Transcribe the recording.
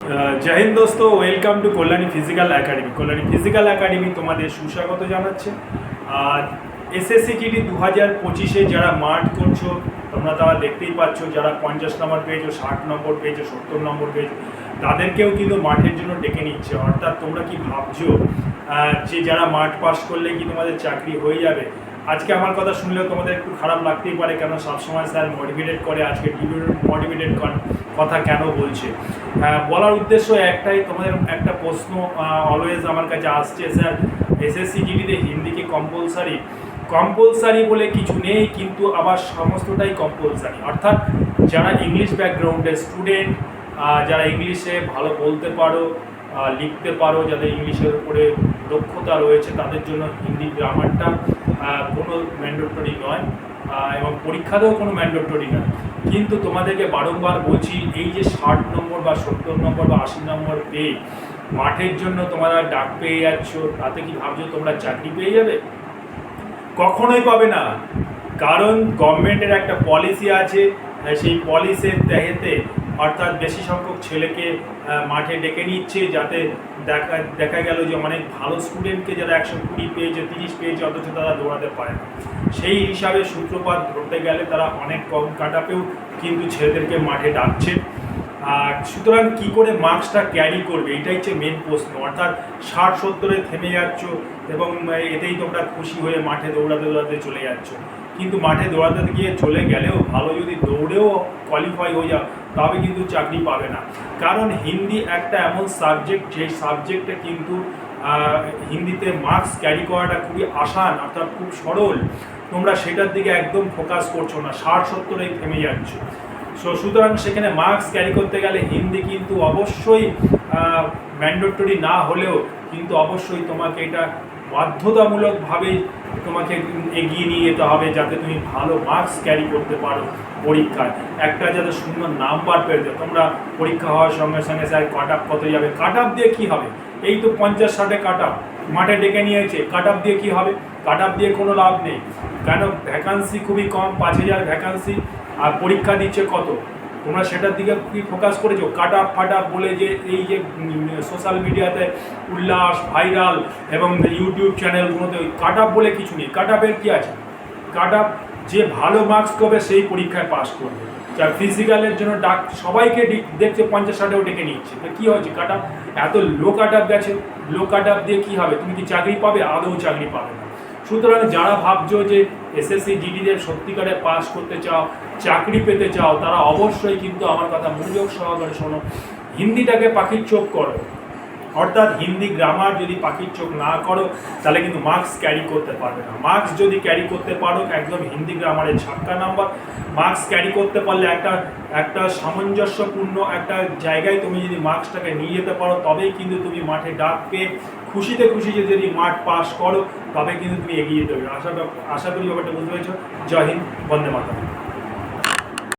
জয় হিন্দ দোস্ত welcome to Kalyani physical academy Kalyani physical academy তোমাদের সুস্বাগত জানাচ্ছে। আর এসএসসি জিডি দু হাজার পঁচিশে যারা মাঠ করছ, তোমরা তারা দেখতেই পাচ্ছ, যারা পঞ্চাশ নম্বর পেয়েছ, ষাট নম্বর পেয়েছ, সত্তর নম্বর পেয়েছ, তাদেরকেও কিন্তু মাঠের জন্য ডেকে নিচ্ছে। অর্থাৎ তোমরা কি ভাবছ যে যারা মাঠ পাস করলে কি তোমাদের চাকরি হয়ে যাবে? আজকে আমার কথা শুনলেও তোমাদের একটু খারাপ লাগতেই পারে কেন সবসময় স্যার মোটিভেটেড করে আজকে মোটিভেটেড কথা কেন বলছে। বলার উদ্দেশ্য একটাই, তোমাদের একটা প্রশ্ন অলওয়েজ আমার কাছে আসছে, স্যার এসএসসি জিডিতে হিন্দি কি কম্পালসারি কম্পালসারি বলে কিছু নেই, কিন্তু আবার সমস্তটাই কম্পালসারি অর্থাৎ যারা ইংলিশ ব্যাকগ্রাউন্ডের স্টুডেন্ট যারা ইংলিশে ভালো বলতে পারো লিখতে পারো, যাদের ইংলিশের উপরে দক্ষতা রয়েছে, তাদের জন্য হিন্দি গ্রামারটা কোনো ম্যান্ডেটরি নয় এবং পরীক্ষাতেও কোনো ম্যান্ডেটরি নয়। কিন্তু তোমাদেরকে বারংবার বলছি, এই যে ষাট নম্বর বা সত্তর নম্বর বা আশি নম্বর পেয়ে মাঠের জন্য তোমরা ডাক পেয়ে যাচ্ছ, তাতে কি ভাবছ তোমরা চাকরি পেয়ে যাবে? কখনোই পাবে না। কারণ গভর্নমেন্টের একটা পলিসি আছে সেই পলিসির তেহেতে অর্থাৎ বেশি সংখ্যক ছেলেকে মাঠে ডেকে নিচ্ছে যাতে দেখা দেখা গেল যে অনেক ভালো স্টুডেন্টকে যারা একশো কুড়ি পেয়েছে, তিরিশ পেয়েছে, অথচ তারা দৌড়াতে পারে না। সেই হিসাবে সূত্রপাত ধরতে গেলে তারা অনেক কম কাটাপেও কিন্তু ছেলেদেরকে মাঠে ডাকছে। আর সুতরাং কি করে মার্কসটা ক্যারি করবে? এটাই হচ্ছে মেন প্রশ্ন। অর্থাৎ ষাট সত্তরে থেমে যাচ্ছ এবং এতেই তোমরা খুশি হয়ে মাঠে দৌড়াতে দৌড়াতে চলে যাচ্ছ। কিন্তু মাঠে দৌড়াতে গিয়ে চলে গেলেও ভালো যদি দৌড়েও কোয়ালিফাই হয়ে যাও তবে কিন্তু চাকরি পাবে না। কারণ হিন্দি একটা এমন সাবজেক্ট যে সাবজেক্টে কিন্তু হিন্দিতে মার্কস ক্যারি করাটা খুবই আসান অর্থাৎ খুব সরল। তোমরা সেটার দিকে একদম ফোকাস করছ না, ষাট সত্তরেই থেমে যাচ্ছ। সো সুতরাং সেখানে মার্কস ক্যারি করতে গেলে হিন্দি কিন্তু অবশ্যই ম্যান্ডেটরি না হলেও কিন্তু অবশ্যই তোমাকে এটা বাধ্যতামূলকভাবে তোমাকে এগিয়ে নিয়ে যেতে হবে যাতে তুমি ভালো মার্কস ক্যারি করতে পারো পরীক্ষায়। একটা যাতে সুন্দর নাম্বার পেয়ে তোমরা পরীক্ষা হওয়ার সঙ্গে সঙ্গে স্যার কাট আপ কত যাবে? কাট আপ দিয়ে কী হবে? এই তো পঞ্চাশ ষাটে কাট আপ মাঠে ডেকে নিয়েছে। কাট আপ দিয়ে কী হবে? কাট আপ দিয়ে কোনো লাভ নেই। কেন? ভ্যাকান্সি খুবই কম, পাঁচ হাজার ভ্যাকান্সি আর পরীক্ষা দিচ্ছে কত? তোমরা সেটার দিকে কি ফোকাস করেছ? কাট আপ ফাট আপ বলে যে এই যে সোশ্যাল মিডিয়াতে উল্লাস ভাইরাল এবং ইউটিউব চ্যানেলগুলোতে ওই কাট আপ বলে কিছু নেই। কাট আপের কী আছে? কাট আপ যে ভালো মার্কস করবে সেই পরীক্ষায় পাস করবে। যার ফিজিক্যালের জন্য ডাক, সবাইকে দেখছে পঞ্চাশ ষাটেও ডেকে নিচ্ছে। তো কী হয়েছে? কাট আপ এত লো কাট আপ গেছে। লো কাট আপ দিয়ে কী হবে? তুমি কি চাকরি পাবে? আদৌ চাকরি পাবে না। সুতরাং যারা ভাবছ যে এসএসসি জিডিদের সত্যিকারে পাস করতে চাও, চাকরি পেতে চাও, তারা অবশ্যই কিন্তু আমার কথা মনোযোগ সহকারে শোনো। হিন্দিটাকে পাখির চোখ করো। অর্থাৎ হিন্দি গ্রামার যদি পাখির চোখ না করো, তাহলে কিন্তু মার্কস ক্যারি করতে পারবে না। মার্কস যদি ক্যারি করতে পারো, একদম হিন্দি গ্রামারের ছাক্কা নাম্বার মার্কস ক্যারি করতে পারলে একটা একটা সামঞ্জস্যপূর্ণ একটা জায়গায় তুমি যদি মার্কসটাকে নিয়ে যেতে পারো, তবেই কিন্তু তুমি মাঠে ডাক পেয়ে খুশিতে খুশিতে যদি মাঠ পাস করো তবে কিন্তু তুমি এগিয়ে যেতে হবে আশা আশা করি ব্যাপারটা বুঝতে পেরেছ। জয় হিন্দ, বন্দে মাতা